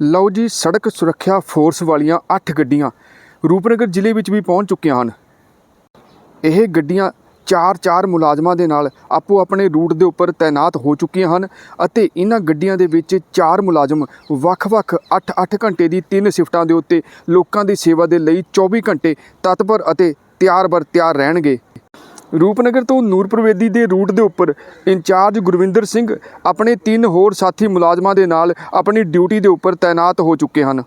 ਲਓ ਜੀ, ਸੜਕ ਸੁਰੱਖਿਆ ਫੋਰਸ ਵਾਲੀਆਂ 8 ਗੱਡੀਆਂ ਰੂਪਨਗਰ ਜ਼ਿਲ੍ਹੇ ਵਿੱਚ ਵੀ ਪਹੁੰਚ ਚੁੱਕੀਆਂ ਹਨ। ਇਹ ਗੱਡੀਆਂ ਚਾਰ ਚਾਰ ਮੁਲਾਜ਼ਮਾਂ ਦੇ ਨਾਲ ਆਪੋ ਆਪਣੇ ਰੂਟ ਦੇ ਉੱਪਰ ਤਾਇਨਾਤ ਹੋ ਚੁੱਕੀਆਂ ਹਨ ਅਤੇ ਇਹਨਾਂ ਗੱਡੀਆਂ ਦੇ ਵਿੱਚ ਚਾਰ ਮੁਲਾਜ਼ਮ ਵੱਖ-ਵੱਖ 8-8 ਘੰਟੇ ਦੀ ਤਿੰਨ ਸ਼ਿਫਟਾਂ ਦੇ ਉੱਤੇ ਲੋਕਾਂ ਦੀ ਸੇਵਾ ਦੇ ਲਈ 24 ਘੰਟੇ ਤਤਪਰ ਅਤੇ ਤਿਆਰ ਬਰ ਤਿਆਰ ਰਹਿਣਗੇ। ਰੂਪਨਗਰ ਤੋਂ ਨੂਰਪੁਰ ਵੇਦੀ ਦੇ ਰੂਟ ਦੇ ਉੱਪਰ ਇੰਚਾਰਜ ਗੁਰਵਿੰਦਰ ਸਿੰਘ ਆਪਣੇ ਤਿੰਨ ਹੋਰ ਸਾਥੀ ਮੁਲਾਜ਼ਮਾਂ ਦੇ ਨਾਲ ਆਪਣੀ ਡਿਊਟੀ ਦੇ ਉੱਪਰ ਤਾਇਨਾਤ ਹੋ ਚੁੱਕੇ ਹਨ।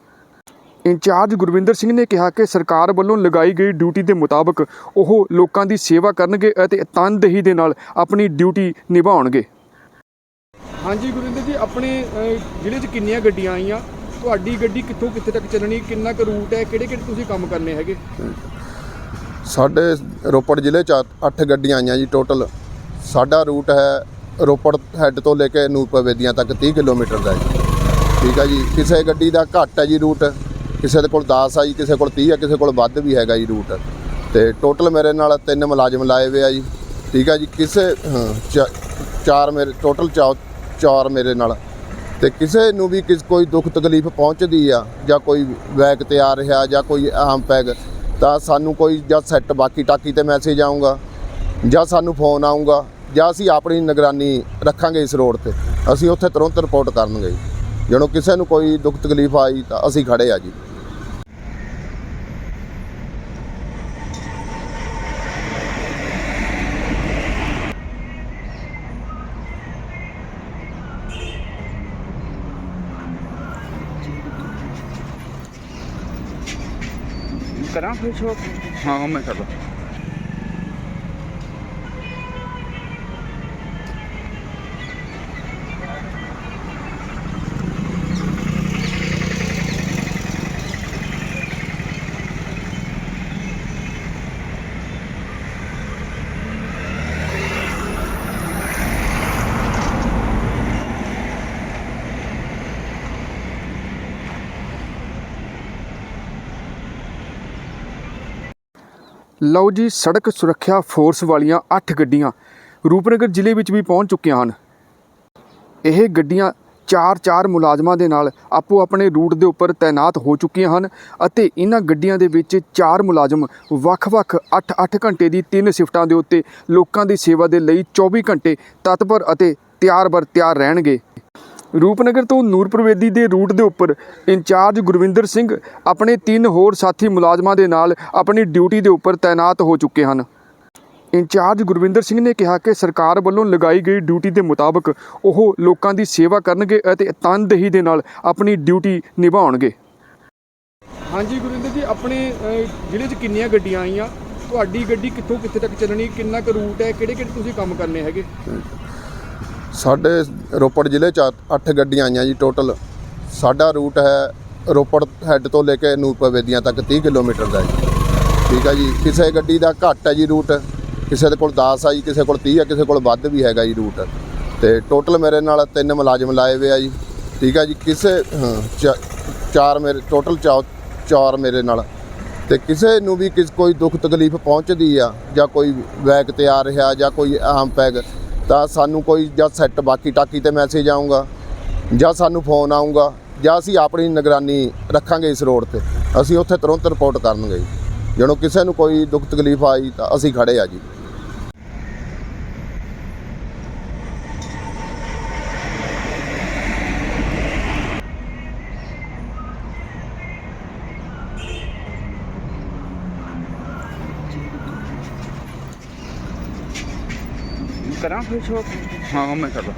ਇੰਚਾਰਜ ਗੁਰਵਿੰਦਰ ਸਿੰਘ ਨੇ ਕਿਹਾ ਕਿ ਸਰਕਾਰ ਵੱਲੋਂ ਲਗਾਈ ਗਈ ਡਿਊਟੀ ਦੇ ਮੁਤਾਬਕ ਉਹ ਲੋਕਾਂ ਦੀ ਸੇਵਾ ਕਰਨਗੇ ਅਤੇ ਤਨਦੇਹੀ ਦੇ ਨਾਲ ਆਪਣੀ ਡਿਊਟੀ ਨਿਭਾਉਣਗੇ। ਹਾਂਜੀ ਗੁਰਵਿੰਦਰ ਜੀ, ਆਪਣੇ ਜ਼ਿਲ੍ਹੇ 'ਚ ਕਿੰਨੀਆਂ ਗੱਡੀਆਂ ਆਈਆਂ? ਤੁਹਾਡੀ ਗੱਡੀ ਕਿੱਥੋਂ ਕਿੱਥੇ ਤੱਕ ਚੱਲਣੀ? ਕਿੰਨਾ ਕੁ ਰੂਟ ਹੈ? ਕਿਹੜੇ ਕਿਹੜੇ ਤੁਸੀਂ ਕੰਮ ਕਰਨੇ ਹੈਗੇ? ਸਾਡੇ ਰੋਪੜ ਜ਼ਿਲ੍ਹੇ ਚ 8 ਗੱਡੀਆਂ ਆਈਆਂ ਜੀ ਟੋਟਲ। ਸਾਡਾ ਰੂਟ ਹੈ ਰੋਪੜ ਹੈੱਡ ਤੋਂ ਲੈ ਕੇ ਨੂਰਪੁਰ ਵੇਦੀਆਂ ਤੱਕ 30 ਕਿਲੋਮੀਟਰ ਦਾ ਹੈ ਠੀਕ ਹੈ ਜੀ ਕਿਸੇ ਗੱਡੀ ਦਾ ਘੱਟ ਹੈ ਜੀ ਰੂਟ। ਕਿਸੇ ਦੇ ਕੋਲ 10 ਆ ਜੀ ਕਿਸੇ ਕੋਲ 30 ਆ ਕਿਸੇ ਕੋਲ ਵੱਧ ਵੀ ਹੈਗਾ ਜੀ ਰੂਟ। ਤੇ ਟੋਟਲ ਮੇਰੇ ਨਾਲ ਤਿੰਨ ਮੁਲਾਜ਼ਮ ਲਾਏ ਹੋਏ ਆ ਜੀ। ਠੀਕ ਹੈ ਜੀ ਕਿਸੇ ਹਾਂ, ਚਾਰ ਮੇਰੇ ਟੋਟਲ ਚਾ- ਚਾਰ ਮੇਰੇ ਨਾਲ। ਤੇ ਕਿਸੇ ਨੂੰ ਵੀ ਕਿਸ ਕੋਈ ਦੁੱਖ ਤਕਲੀਫ ਪਹੁੰਚਦੀ ਆ ਜਾਂ ਕੋਈ ਬੈਗ ਤੇ ਆ ਰਿਹਾ ਜਾਂ ਕੋਈ ਆਮ ਪੈਗ ਤਾਂ ਸਾਨੂੰ ਕੋਈ ਜਾਂ ਸੈੱਟ ਬਾਕੀ ਟਾਕੀ ਤੇ ਮੈਸੇਜ ਆਊਗਾ, ਜਾਂ ਸਾਨੂੰ ਫੋਨ ਆਊਗਾ, ਜਾਂ ਅਸੀਂ ਆਪਣੀ ਨਿਗਰਾਨੀ ਰੱਖਾਂਗੇ ਇਸ ਰੋਡ ਤੇ। ਅਸੀਂ ਉੱਥੇ ਤੁਰੰਤ ਰਿਪੋਰਟ ਕਰਨਗੇ ਜਦੋਂ ਕਿਸੇ ਨੂੰ ਕੋਈ ਦੁੱਖ ਤਕਲੀਫ ਆਈ ਤਾਂ ਅਸੀਂ ਖੜੇ ਆ ਜੀ। ਕਰਾਂ? ਫਿਰ ਹਾਂ ਮੈਂ ਕਰਦਾ। ਲਓ ਜੀ, ਸੜਕ ਸੁਰੱਖਿਆ ਫੋਰਸ ਵਾਲੀਆਂ 8 ਗੱਡੀਆਂ ਰੂਪਨਗਰ ਜ਼ਿਲ੍ਹੇ ਵਿੱਚ ਵੀ ਪਹੁੰਚ ਚੁੱਕੀਆਂ ਹਨ। ਇਹ ਗੱਡੀਆਂ ਚਾਰ ਚਾਰ ਮੁਲਾਜ਼ਮਾਂ ਦੇ ਨਾਲ ਆਪੋ ਆਪਣੇ ਰੂਟ ਦੇ ਉੱਪਰ ਤਾਇਨਾਤ ਹੋ ਚੁੱਕੀਆਂ ਹਨ ਅਤੇ ਇਹਨਾਂ ਗੱਡੀਆਂ ਦੇ ਵਿੱਚ ਚਾਰ ਮੁਲਾਜ਼ਮ ਵੱਖ-ਵੱਖ 8-8 ਘੰਟੇ ਦੀ ਤਿੰਨ ਸ਼ਿਫਟਾਂ ਦੇ ਉੱਤੇ ਲੋਕਾਂ ਦੀ ਸੇਵਾ ਦੇ ਲਈ 24 ਘੰਟੇ ਤਤਪਰ ਅਤੇ ਤਿਆਰ ਬਰ ਤਿਆਰ ਰਹਿਣਗੇ। ਰੂਪਨਗਰ ਤੋਂ ਨੂਰਪੁਰ ਵੇਦੀ ਦੇ ਰੂਟ ਦੇ ਉੱਪਰ ਇੰਚਾਰਜ ਗੁਰਵਿੰਦਰ ਸਿੰਘ ਆਪਣੇ ਤਿੰਨ ਹੋਰ ਸਾਥੀ ਮੁਲਾਜ਼ਮਾਂ ਦੇ ਨਾਲ ਆਪਣੀ ਡਿਊਟੀ ਦੇ ਉੱਪਰ ਤਾਇਨਾਤ ਹੋ ਚੁੱਕੇ ਹਨ। ਇੰਚਾਰਜ ਗੁਰਵਿੰਦਰ ਸਿੰਘ ਨੇ ਕਿਹਾ ਕਿ ਸਰਕਾਰ ਵੱਲੋਂ ਲਗਾਈ ਗਈ ਡਿਊਟੀ ਦੇ ਮੁਤਾਬਕ ਉਹ ਲੋਕਾਂ ਦੀ ਸੇਵਾ ਕਰਨਗੇ ਅਤੇ ਤਨਦੇਹੀ ਦੇ ਨਾਲ ਆਪਣੀ ਡਿਊਟੀ ਨਿਭਾਉਣਗੇ। ਹਾਂਜੀ ਗੁਰਵਿੰਦਰ ਜੀ, ਆਪਣੇ ਜ਼ਿਲ੍ਹੇ 'ਚ ਕਿੰਨੀਆਂ ਗੱਡੀਆਂ ਆਈਆਂ? ਤੁਹਾਡੀ ਗੱਡੀ ਕਿੱਥੋਂ ਕਿੱਥੇ ਤੱਕ ਚੱਲਣੀ? ਕਿੰਨਾ ਕੁ ਰੂਟ ਹੈ? ਕਿਹੜੇ ਕਿਹੜੇ ਤੁਸੀਂ ਕੰਮ ਕਰਨੇ ਹੈਗੇ? ਸਾਡੇ ਰੋਪੜ ਜ਼ਿਲ੍ਹੇ ਚ 8 ਗੱਡੀਆਂ ਆਈਆਂ ਜੀ ਟੋਟਲ। ਸਾਡਾ ਰੂਟ ਹੈ ਰੋਪੜ ਹੈੱਡ ਤੋਂ ਲੈ ਕੇ ਨੂਰਪੁਰ ਵੇਦੀਆਂ ਤੱਕ 30 ਕਿਲੋਮੀਟਰ ਦਾ ਹੈ ਠੀਕ ਹੈ ਜੀ। ਕਿਸੇ ਗੱਡੀ ਦਾ ਘੱਟ ਹੈ ਜੀ ਰੂਟ। ਕਿਸੇ ਦੇ ਕੋਲ 10 ਆ ਜੀ ਕਿਸੇ ਕੋਲ 30 ਆ ਕਿਸੇ ਕੋਲ ਵੱਧ ਵੀ ਹੈਗਾ ਜੀ ਰੂਟ। ਤੇ ਟੋਟਲ ਮੇਰੇ ਨਾਲ ਤਿੰਨ ਮੁਲਾਜ਼ਮ ਲਾਏ ਹੋਏ ਆ ਜੀ। ਠੀਕ ਹੈ ਜੀ। ਕਿਸੇ ਹਾਂ, ਚਾਰ ਮੇਰੇ ਟੋਟਲ ਚਾ- ਚਾਰ ਮੇਰੇ ਨਾਲ। ਤੇ ਕਿਸੇ ਨੂੰ ਵੀ ਕਿਸ ਕੋਈ ਦੁੱਖ ਤਕਲੀਫ ਪਹੁੰਚਦੀ ਆ ਜਾਂ ਕੋਈ ਬੈਗ ਤੇ ਆ ਰਿਹਾ ਜਾਂ ਕੋਈ ਆਮ ਪੈਗ ਤਾਂ ਸਾਨੂੰ ਕੋਈ ਜਾਂ ਸੈੱਟ ਬਾਕੀ ਟਾਕੀ ਤੇ ਮੈਸੇਜ ਆਊਗਾ, ਜਾਂ ਸਾਨੂੰ ਫੋਨ ਆਊਗਾ, ਜਾਂ ਅਸੀਂ ਆਪਣੀ ਨਿਗਰਾਨੀ ਰੱਖਾਂਗੇ ਇਸ ਰੋਡ ਤੇ। ਅਸੀਂ ਉੱਥੇ ਤੁਰੰਤ ਰਿਪੋਰਟ ਕਰਨਗੇ ਜਦੋਂ ਕਿਸੇ ਨੂੰ ਕੋਈ ਦੁੱਖ ਤਕਲੀਫ ਆਈ ਤਾਂ ਅਸੀਂ ਖੜੇ ਆ ਜੀ। ਕਰਾਂ? ਫਿਰ ਸ਼ੋਕ ਹਾਂ ਮੈਂ ਕਰਦਾ